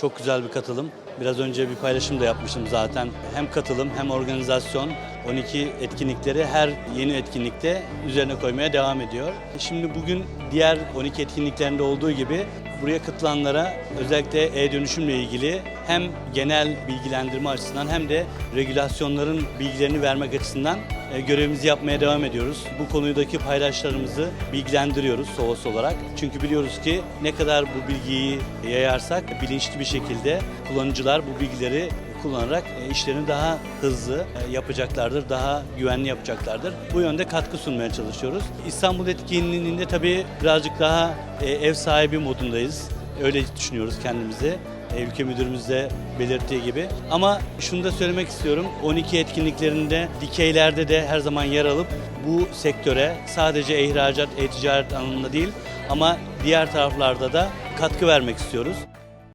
Çok güzel bir katılım. Biraz önce bir paylaşım da yapmışım zaten. Hem katılım hem organizasyon 12 etkinlikleri her yeni etkinlikte üzerine koymaya devam ediyor. Şimdi bugün diğer 12 etkinliklerinde olduğu gibi buraya katılanlara özellikle e-dönüşümle ilgili hem genel bilgilendirme açısından hem de regülasyonların bilgilerini vermek açısından e, görevimizi yapmaya devam ediyoruz. Bu konudaki paydaşlarımızı bilgilendiriyoruz SOVOS olarak. Çünkü biliyoruz ki ne kadar bu bilgiyi yayarsak bilinçli bir şekilde kullanıcılar bu bilgileri kullanarak e, işlerini daha hızlı e, yapacaklardır, daha güvenli yapacaklardır. Bu yönde katkı sunmaya çalışıyoruz. İstanbul etkinliğinde tabii birazcık daha ev sahibi modundayız. Öyle düşünüyoruz kendimizi. Ülke müdürümüz de belirttiği gibi. Ama şunu da söylemek istiyorum. 12 etkinliklerinde dikeylerde de her zaman yer alıp bu sektöre sadece ihracat, e-ticaret anlamında değil ama diğer taraflarda da katkı vermek istiyoruz.